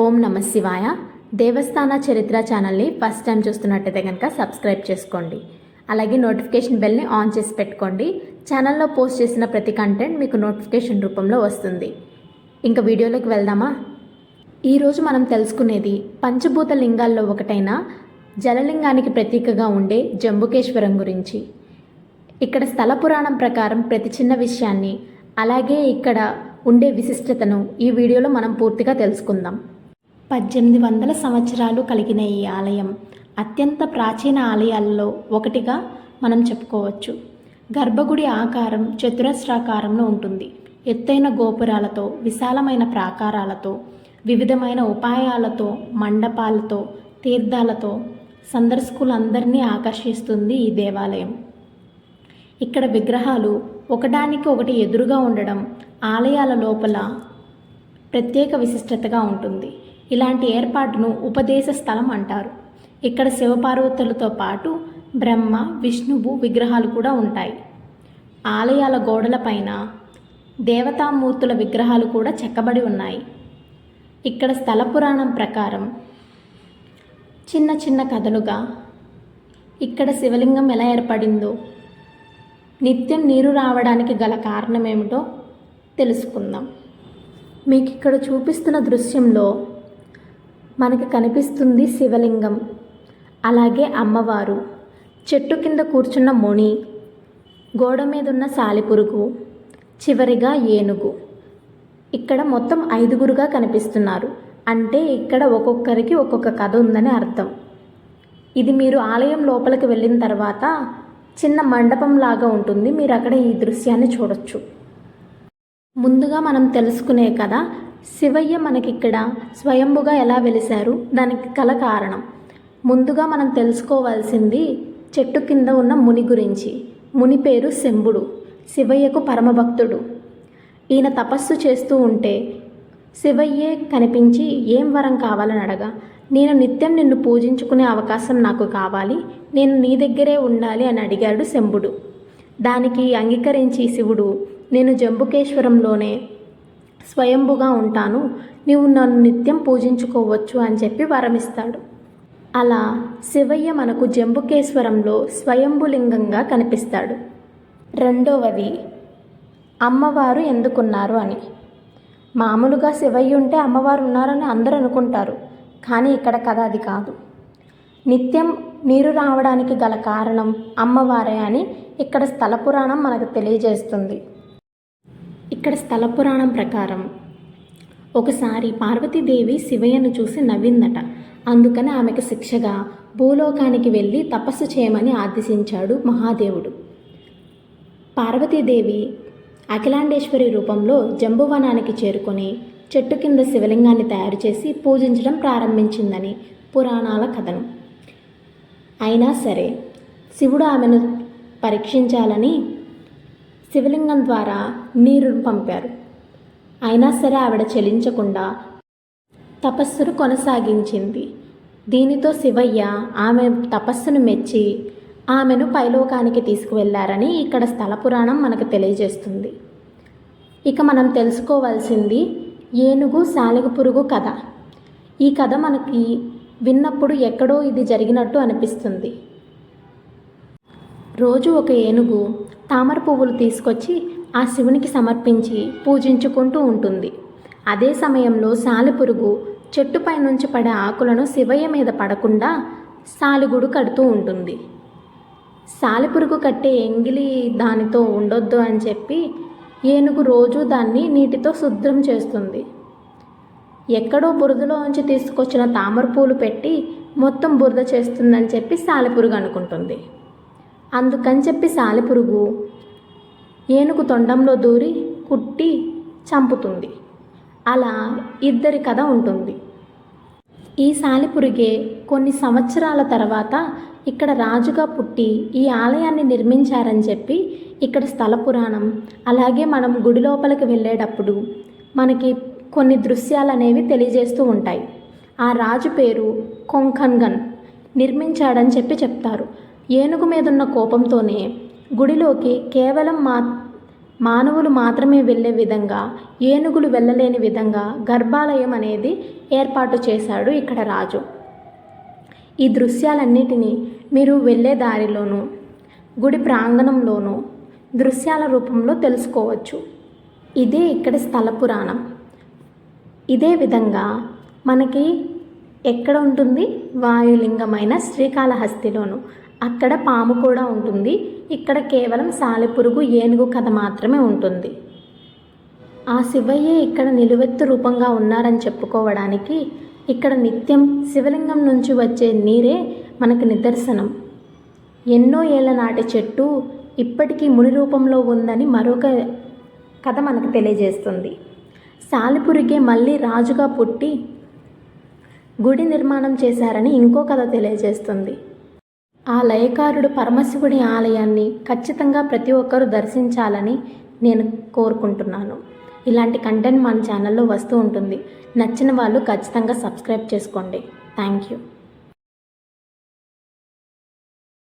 ఓం నమ శివాయ. దేవస్థాన చరిత్ర ఛానల్ని ఫస్ట్ టైం చూస్తున్నట్టయితే కనుక సబ్స్క్రైబ్ చేసుకోండి. అలాగే నోటిఫికేషన్ బెల్ని ఆన్ చేసి పెట్టుకోండి. ఛానల్లో పోస్ట్ చేసిన ప్రతి కంటెంట్ మీకు నోటిఫికేషన్ రూపంలో వస్తుంది. ఇంకా వీడియోలోకి వెళ్దామా? ఈరోజు మనం తెలుసుకునేది పంచభూత లింగాల్లో ఒకటైన జలలింగానికి ప్రతీకగా ఉండే జంబుకేశ్వరం గురించి. ఇక్కడ స్థల పురాణం ప్రకారం ప్రతి చిన్న విషయాన్ని అలాగే ఇక్కడ ఉండే విశిష్టతను ఈ వీడియోలో మనం పూర్తిగా తెలుసుకుందాం. పద్దెనిమిది వందల సంవత్సరాలు కలిగిన ఈ ఆలయం అత్యంత ప్రాచీన ఆలయాల్లో ఒకటిగా మనం చెప్పుకోవచ్చు. గర్భగుడి ఆకారం చతురస్రాకారంలో ఉంటుంది. ఎత్తైన గోపురాలతో విశాలమైన ప్రాకారాలతో వివిధమైన ఉపాయాలతో మండపాలతో తీర్థాలతో సందర్శకులందరినీ ఆకర్షిస్తుంది ఈ దేవాలయం. ఇక్కడ విగ్రహాలు ఒకదానికి ఒకటి ఎదురుగా ఉండడం ఆలయాల లోపల ప్రత్యేక విశిష్టతగా ఉంటుంది. ఇలాంటి ఏర్పాటును ఉపదేశ స్థలం అంటారు. ఇక్కడ శివపార్వతులతో పాటు బ్రహ్మ విష్ణువు విగ్రహాలు కూడా ఉంటాయి. ఆలయాల గోడలపైన దేవతామూర్తుల విగ్రహాలు కూడా చెక్కబడి ఉన్నాయి. ఇక్కడ స్థల పురాణం ప్రకారం చిన్న చిన్న కథలుగా ఇక్కడ శివలింగం ఎలా ఏర్పడిందో నిత్యం నీరు రావడానికి గల కారణమేమిటో తెలుసుకుందాం. మీకు ఇక్కడ చూపిస్తున్న దృశ్యంలో మనకి కనిపిస్తుంది శివలింగం. అలాగే అమ్మవారు. చెట్టు కింద కూర్చున్న ముని. గోడ మీద ఉన్న సాలిపురుగు. చివరిగా ఏనుగు. ఇక్కడ మొత్తం ఐదుగురుగా కనిపిస్తున్నారు. అంటే ఇక్కడ ఒక్కొక్కరికి ఒక్కొక్క కథ ఉందని అర్థం. ఇది మీరు ఆలయం లోపలికి వెళ్ళిన తర్వాత చిన్న మండపం లాగా ఉంటుంది. మీరు అక్కడ ఈ దృశ్యాన్ని చూడొచ్చు. ముందుగా మనం తెలుసుకునే కథ శివయ్య మనకిక్కడ స్వయంభుగా ఎలా వెలిశారు? దానికి కల కారణం. ముందుగా మనం తెలుసుకోవాల్సింది చెట్టు కింద ఉన్న ముని గురించి. ముని పేరు శంభుడు. శివయ్యకు పరమభక్తుడు. ఈయన తపస్సు చేస్తూ ఉంటే శివయ్యే కనిపించి ఏం వరం కావాలని అడగా. నేను నిత్యం నిన్ను పూజించుకునే అవకాశం నాకు కావాలి. నేను నీ దగ్గరే ఉండాలి అని అడిగాడు శంభుడు. దానికి అంగీకరించి శివుడు నేను జంబుకేశ్వరంలోనే స్వయంభుగా ఉంటాను. నీవు నన్ను నిత్యం పూజించుకోవచ్చు అని చెప్పి వరమిస్తాడు. అలా శివయ్య మనకు జంబుకేశ్వరంలో స్వయంభులింగంగా కనిపిస్తాడు. రెండవది అమ్మవారు ఎందుకున్నారు అని. మామూలుగా శివయ్య ఉంటే అమ్మవారు ఉన్నారని అందరూ అనుకుంటారు కానీ ఇక్కడ కథ అది కాదు. నిత్యం నీరు రావడానికి గల కారణం అమ్మవారే అని ఇక్కడ స్థల పురాణం మనకు తెలియజేస్తుంది. ఇక్కడ స్థల పురాణం ప్రకారం ఒకసారి పార్వతీదేవి శివయ్యను చూసి నవ్విందట. అందుకని ఆమెకు శిక్షగా భూలోకానికి వెళ్ళి తపస్సు చేయమని ఆదేశించాడు మహాదేవుడు. పార్వతీదేవి అఖిలాండేశ్వరి రూపంలో జంబువనానికి చేరుకొని చెట్టు కింద శివలింగాన్ని తయారు చేసి పూజించడం ప్రారంభించిందని పురాణాల కథనం. అయినా సరే శివుడు ఆమెను పరీక్షించాలని శివలింగం ద్వారా నీరును పంపారు. అయినా సరే ఆవిడ చెలించకుండా తపస్సును కొనసాగించింది. దీనితో శివయ్య ఆమె తపస్సును మెచ్చి ఆమెను పైలోకానికి తీసుకువెళ్ళారని ఇక్కడ స్థల పురాణం మనకు తెలియజేస్తుంది. ఇక మనం తెలుసుకోవాల్సింది ఏనుగు సాలిగ పురుగు కథ. ఈ కథ మనకి విన్నప్పుడు ఎక్కడో ఇది జరిగినట్టు అనిపిస్తుంది. రోజు ఒక ఏనుగు తామర పువ్వులు తీసుకొచ్చి ఆ శివునికి సమర్పించి పూజించుకుంటూ ఉంటుంది. అదే సమయంలో సాలిపురుగు చెట్టుపై నుంచి పడే ఆకులను శివయ్య మీద పడకుండా సాలిగుడు కడుతూ ఉంటుంది. సాలిపురుగు కట్టే ఎంగిలి దానితో ఉండొద్దు అని చెప్పి ఏనుగు రోజు దాన్ని నీటితో శుద్ధం చేస్తుంది. ఎక్కడో బురదలో నుంచి తీసుకొచ్చిన తామర పూలు పెట్టి మొత్తం బురద చేస్తుందని చెప్పి సాలిపురుగు అనుకుంటుంది. అందుకని చెప్పి సాలిపురుగు ఏనుగు తొండంలో దూరి కుట్టి చంపుతుంది. అలా ఇద్దరి కథ ఉంటుంది. ఈ సాలిపురిగే కొన్ని సంవత్సరాల తర్వాత ఇక్కడ రాజుగా పుట్టి ఈ ఆలయాన్ని నిర్మించారని చెప్పి ఇక్కడ స్థల పురాణం అలాగే మనం గుడి లోపలికి వెళ్ళేటప్పుడు మనకి కొన్ని దృశ్యాలు అనేవి తెలియజేస్తూ ఉంటాయి. ఆ రాజు పేరు కొంకన్గన్ నిర్మించాడని చెప్పి చెప్తారు. ఏనుగు మీదున్న కోపంతోనే గుడిలోకి కేవలం మా మానవులు మాత్రమే వెళ్ళే విధంగా ఏనుగులు వెళ్ళలేని విధంగా గర్భాలయం అనేది ఏర్పాటు చేశాడు ఇక్కడ రాజు. ఈ దృశ్యాలన్నిటినీ మీరు వెళ్ళే దారిలోనూ గుడి ప్రాంగణంలోనూ దృశ్యాల రూపంలో తెలుసుకోవచ్చు. ఇదే ఇక్కడ స్థల పురాణం. ఇదే విధంగా మనకి ఎక్కడ ఉంటుంది? వాయులింగమైన శ్రీకాళహస్తిలోను అక్కడ పాము కూడా ఉంటుంది. ఇక్కడ కేవలం సాలెపురుగు ఏనుగు కథ మాత్రమే ఉంటుంది. ఆ శివయ్య ఇక్కడ నిలువెత్తు రూపంగా ఉన్నారని చెప్పుకోవడానికి ఇక్కడ నిత్యం శివలింగం నుంచి వచ్చే నీరే మనకు నిదర్శనం. ఎన్నో ఏళ్ళ నాటి చెట్టు ఇప్పటికీ ముని రూపంలో ఉందని మరొక కథ మనకు తెలియజేస్తుంది. సాలిపురికే మళ్ళీ రాజుగా పుట్టి గుడి నిర్మాణం చేశారని ఇంకో కథ తెలియజేస్తుంది. ఆ లయకారుడు పరమశివుడి ఆలయాన్ని ఖచ్చితంగా ప్రతి ఒక్కరూ దర్శించాలని నేను కోరుకుంటున్నాను. ఇలాంటి కంటెంట్ మన ఛానల్లో వస్తూ ఉంటుంది. నచ్చిన వాళ్ళు ఖచ్చితంగా సబ్స్క్రైబ్ చేసుకోండి. Thank you